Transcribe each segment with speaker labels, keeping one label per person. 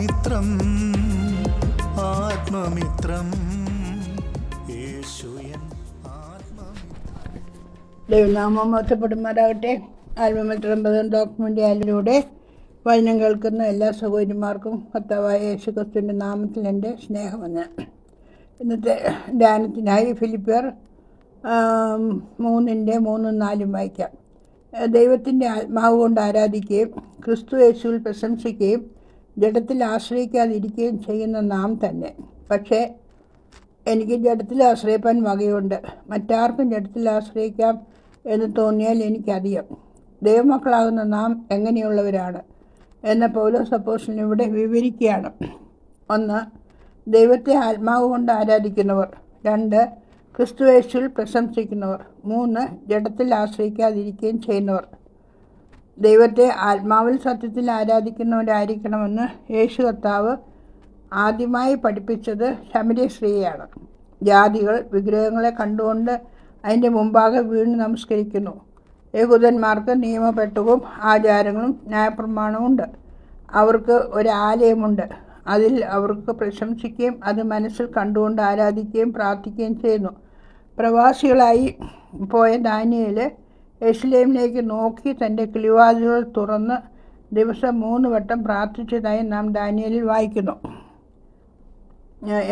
Speaker 1: ആത്മമിത്രം ആത്മമിത്രം യേശുയൻ ദൈവനാമം മൊത്തപ്പെടുമാരാകട്ടെ ആത്മമിത്രം ഡോക്യുമെൻ്റ് ആലിലൂടെ വചനം കേൾക്കുന്ന എല്ലാ സഹോദരിമാർക്കും ഭർത്താവായ യേശു ക്രിസ്തുവിൻ്റെ നാമത്തിൽ എൻ്റെ സ്നേഹമെന്ന് ഇന്നത്തെ ധ്യാനത്തിനായി ഫിലിപ്പിയർ മൂന്നിൻ്റെ മൂന്നും നാലും വായിക്കാം ദൈവത്തിൻ്റെ ആത്മാവ് കൊണ്ട് ആരാധിക്കുകയും ക്രിസ്തു യേശുവിൽ പ്രശംസിക്കുകയും ജഡത്തിൽ ആശ്രയിക്കാതിരിക്കുകയും ചെയ്യുന്ന നാം തന്നെ പക്ഷേ എനിക്ക് ജഡത്തിൽ ആശ്രയിപ്പാൻ വകയുണ്ട് മറ്റാർക്കും ജഡത്തിൽ ആശ്രയിക്കാം എന്ന് തോന്നിയാൽ എനിക്കറിയാം ദൈവമക്കളാകുന്ന നാം എങ്ങനെയുള്ളവരാണ് എന്ന പൗലോസ് അപ്പോഷൻ ഇവിടെ വിവരിക്കുകയാണ് ഒന്ന് ദൈവത്തെ ആത്മാവ് കൊണ്ട് ആരാധിക്കുന്നവർ രണ്ട് ക്രിസ്തുവേശുവിൽ പ്രശംസിക്കുന്നവർ മൂന്ന് ജഡത്തിൽ ആശ്രയിക്കാതിരിക്കുകയും ചെയ്യുന്നവർ ദൈവത്തെ ആത്മാവിൽ സത്യത്തിൽ ആരാധിക്കുന്നവരായിരിക്കണമെന്ന് യേശു കർത്താവ് ആദ്യമായി പഠിപ്പിച്ചത് ശമരിയ സ്ത്രീയാണ് ജാതികൾ വിഗ്രഹങ്ങളെ കണ്ടുകൊണ്ട് അതിൻ്റെ മുമ്പാകെ വീണ് നമസ്കരിക്കുന്നു യഹുദന്മാർക്ക് നിയമപ്പെട്ടവും ആചാരങ്ങളും ന്യായപ്രമാണവുമുണ്ട് അവർക്ക് ഒരു ആലയമുണ്ട് അതിൽ അവർക്ക് പ്രശംസിക്കുകയും അത് മനസ്സിൽ കണ്ടുകൊണ്ട് ആരാധിക്കുകയും പ്രാർത്ഥിക്കുകയും ചെയ്യുന്നു പ്രവാസികളായി പോയ ദാനിയയിൽ യശ്ലേമിലേക്ക് നോക്കി തൻ്റെ കിളിവാതിലുകൾ തുറന്ന് ദിവസം മൂന്ന് വട്ടം പ്രാർത്ഥിച്ചതായി നാം ഡാനിയലിൽ വായിക്കുന്നു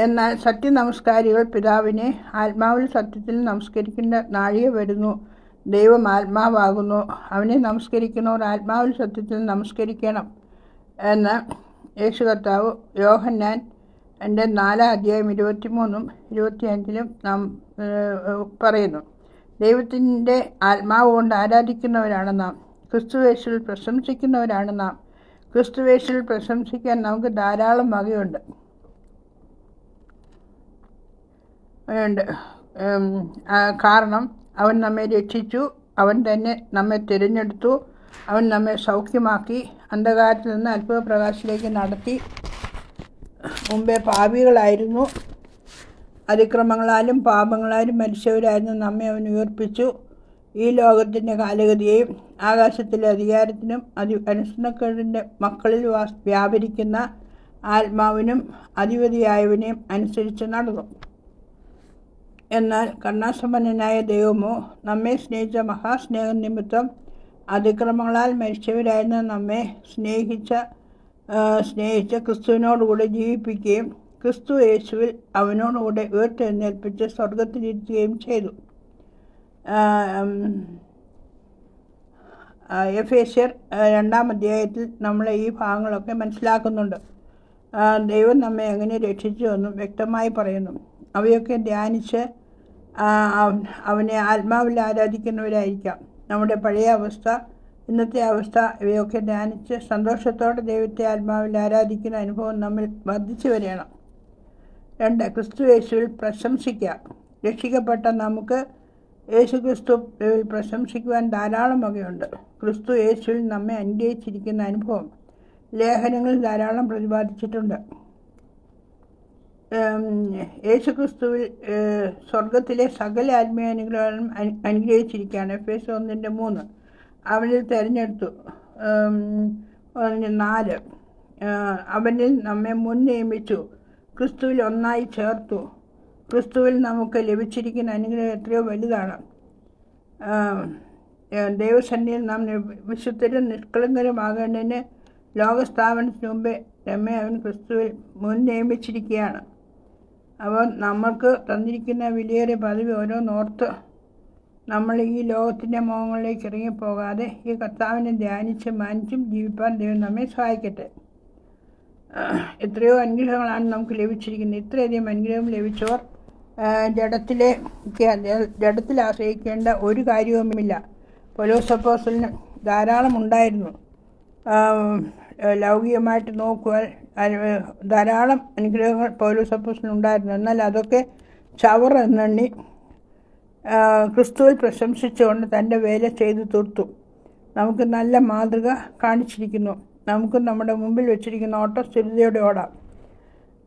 Speaker 1: എന്നാൽ സത്യനമസ്കാരികൾ പിതാവിനെ ആത്മാവിൽ സത്യത്തിൽ നമസ്കരിക്കേണ്ട നാഴിക വരുന്നു ദൈവം ആത്മാവാകുന്നു അവനെ നമസ്കരിക്കുന്നവർ ആത്മാവിൽ സത്യത്തിൽ നമസ്കരിക്കണം എന്ന് യേശു കർത്താവ് യോഹന്നാൻ എൻ്റെ നാലാം അധ്യായം ഇരുപത്തിമൂന്നും ഇരുപത്തിയഞ്ചിലും നാം പറയുന്നു ദൈവത്തിൻ്റെ ആത്മാവുകൊണ്ട് ആരാധിക്കുന്നവരാണ് നാം ക്രിസ്തുവേശിൽ പ്രശംസിക്കുന്നവരാണ് നാം ക്രിസ്തുവേശിൽ പ്രശംസിക്കാൻ നമുക്ക് ധാരാളം വകയുണ്ട് കാരണം അവൻ നമ്മെ രക്ഷിച്ചു അവൻ തന്നെ നമ്മെ തിരഞ്ഞെടുത്തു അവൻ നമ്മെ സൗഖ്യമാക്കി അന്ധകാരത്തിൽ നിന്ന് അത്ഭുത പ്രകാശത്തിലേക്ക് നടത്തി മുമ്പേ പാവികളായിരുന്നു അതിക്രമങ്ങളാലും പാപങ്ങളാലും മരിച്ചവരായിരുന്നു നമ്മെ അവൻ ഉയർപ്പിച്ചു ഈ ലോകത്തിൻ്റെ കാലഗതിയെയും ആകാശത്തിലെ അധികാരത്തിനും അതി അനുസരണക്കേടിൻ്റെ മക്കളിൽ വ്യാപരിക്കുന്ന ആത്മാവിനും അധിപതിയായവനെയും അനുസരിച്ച് നടന്നു എന്നാൽ കർണാസമ്പന്നനായ ദൈവമോ നമ്മെ സ്നേഹിച്ച മഹാസ്നേഹ നിമിത്തം അതിക്രമങ്ങളാൽ മരിച്ചവരായിരുന്ന നമ്മെ സ്നേഹിച്ച സ്നേഹിച്ച ക്രിസ്തുവിനോടുകൂടി ജീവിപ്പിക്കുകയും ക്രിസ്തു യേശുവിൽ അവനോടുകൂടെ ഉയർത്തെഴുന്നേൽപ്പിച്ച് സ്വർഗത്തിലിരിക്കുകയും ചെയ്തു ഏഷ്യർ രണ്ടാം അധ്യായത്തിൽ നമ്മൾ ഈ ഭാഗങ്ങളൊക്കെ മനസ്സിലാക്കുന്നുണ്ട് ദൈവം നമ്മെ എങ്ങനെ എന്നും വ്യക്തമായി പറയുന്നു അവയൊക്കെ ധ്യാനിച്ച് അവനെ ആത്മാവിൽ ആരാധിക്കുന്നവരായിരിക്കാം നമ്മുടെ പഴയ അവസ്ഥ ഇന്നത്തെ അവസ്ഥ ഇവയൊക്കെ ധ്യാനിച്ച് സന്തോഷത്തോടെ ദൈവത്തെ ആത്മാവിൽ ആരാധിക്കുന്ന അനുഭവം നമ്മൾ വർദ്ധിച്ചു വരണം രണ്ട് യേശുവിൽ പ്രശംസിക്കാം രക്ഷിക്കപ്പെട്ട നമുക്ക് യേശു ക്രിസ്തു പ്രശംസിക്കുവാൻ ധാരാളം വകയുണ്ട് ക്രിസ്തു യേശുവിൽ നമ്മെ അനുഗ്രഹിച്ചിരിക്കുന്ന അനുഭവം ലേഖനങ്ങളിൽ ധാരാളം പ്രതിപാദിച്ചിട്ടുണ്ട് യേശുക്രിസ്തുവിൽ സ്വർഗത്തിലെ സകല ആത്മീയാനുഗ്രഹങ്ങളും അനുഗ്രഹിച്ചിരിക്കുകയാണ് എഫ് എസ് ഒന്നിൻ്റെ മൂന്ന് അവനിൽ തിരഞ്ഞെടുത്തു നാല് അവനിൽ നമ്മെ മുൻ നിയമിച്ചു ക്രിസ്തുവിൽ ഒന്നായി ചേർത്തു ക്രിസ്തുവിൽ നമുക്ക് ലഭിച്ചിരിക്കുന്ന അനുഗ്രഹം എത്രയോ വലുതാണ് ദൈവസന്നിയിൽ നാം വിശുദ്ധരും നിഷ്കളങ്കരുമാകേണ്ടതിന് ലോകസ്ഥാപനത്തിന് മുമ്പേ നമ്മെ അവൻ ക്രിസ്തുവിൽ മുൻ നിയമിച്ചിരിക്കുകയാണ് അപ്പോൾ നമ്മൾക്ക് തന്നിരിക്കുന്ന വലിയൊരു പദവി ഓരോന്നോർത്ത് നമ്മൾ ഈ ലോകത്തിൻ്റെ മുഖങ്ങളിലേക്ക് ഇറങ്ങിപ്പോകാതെ ഈ കർത്താവിനെ ധ്യാനിച്ചും മാനിച്ചും ജീവിപ്പാൻ ദൈവം നമ്മെ സഹായിക്കട്ടെ എത്രയോ അനുഗ്രഹങ്ങളാണ് നമുക്ക് ലഭിച്ചിരിക്കുന്നത് ഇത്രയധികം അനുഗ്രഹം ലഭിച്ചവർ ജഡത്തിലെ ജഡത്തിൽ ആശ്രയിക്കേണ്ട ഒരു കാര്യവുമില്ല പൊലോസപ്പോസലിന് ധാരാളം ഉണ്ടായിരുന്നു ലൗകികമായിട്ട് നോക്കുവാൻ ധാരാളം അനുഗ്രഹങ്ങൾ പൗലോസപ്പോസലിന് ഉണ്ടായിരുന്നു എന്നാൽ അതൊക്കെ ചവർ എന്നെണ്ണി ക്രിസ്തുവിൽ പ്രശംസിച്ചുകൊണ്ട് തൻ്റെ വേല ചെയ്തു തീർത്തു നമുക്ക് നല്ല മാതൃക കാണിച്ചിരിക്കുന്നു നമുക്ക് നമ്മുടെ മുമ്പിൽ വെച്ചിരിക്കുന്ന ഓട്ടസ്ഥിരതയോടെ ഓടാം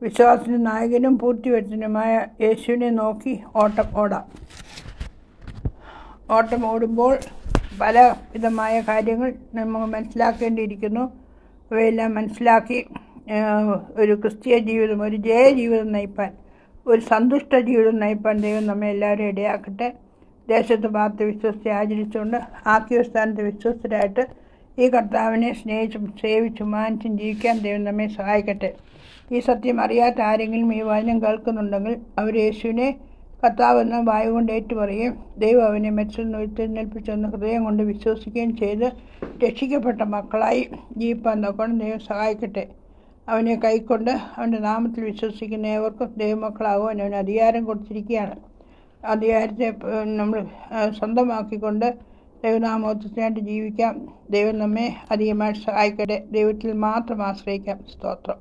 Speaker 1: വിശ്വാസിന് നായകനും പൂർത്തിവെച്ചനുമായ യേശുവിനെ നോക്കി ഓട്ടം ഓടാം ഓട്ടം ഓടുമ്പോൾ പല വിധമായ കാര്യങ്ങൾ നമുക്ക് മനസ്സിലാക്കേണ്ടിയിരിക്കുന്നു അവയെല്ലാം മനസ്സിലാക്കി ഒരു ക്രിസ്തീയ ജീവിതം ഒരു ജയ ജീവിതം നയിപ്പാൻ ഒരു സന്തുഷ്ട ജീവിതം നയിപ്പാൻ ദൈവം നമ്മെ എല്ലാവരും ഇടയാക്കട്ടെ ദേശത്ത് പാർത്ത് വിശ്വസ്തി ആചരിച്ചുകൊണ്ട് ആക്കിയ സ്ഥാനത്ത് വിശ്വസ്തരായിട്ട് ഈ കർത്താവിനെ സ്നേഹിച്ചും സേവിച്ചും മാനിച്ചും ജീവിക്കാൻ ദൈവം നമ്മെ സഹായിക്കട്ടെ ഈ സത്യം അറിയാത്ത ആരെങ്കിലും ഈ വചനം കേൾക്കുന്നുണ്ടെങ്കിൽ അവർ യേശുവിനെ കർത്താവ് വായു വായുകൊണ്ട് ഏറ്റുപറയുകയും ദൈവം അവനെ മരിച്ചിൽ നിന്ന് ഹൃദയം കൊണ്ട് വിശ്വസിക്കുകയും ചെയ്ത് രക്ഷിക്കപ്പെട്ട മക്കളായി ജീവിപ്പാൻ നോക്കണം ദൈവം സഹായിക്കട്ടെ അവനെ കൈക്കൊണ്ട് അവൻ്റെ നാമത്തിൽ വിശ്വസിക്കുന്ന ഏവർക്കും ദൈവമക്കളാകുവാൻ അവന് അധികാരം കൊടുത്തിരിക്കുകയാണ് അധികാരത്തെ നമ്മൾ സ്വന്തമാക്കിക്കൊണ്ട് ദൈവനാമോദ്ദേശിച്ചുകൊണ്ട് ജീവിക്കാം ദൈവം നമ്മെ അധികമായിട്ട് സഹായിക്കട്ടെ ദൈവത്തിൽ മാത്രം ആശ്രയിക്കാം സ്തോത്രം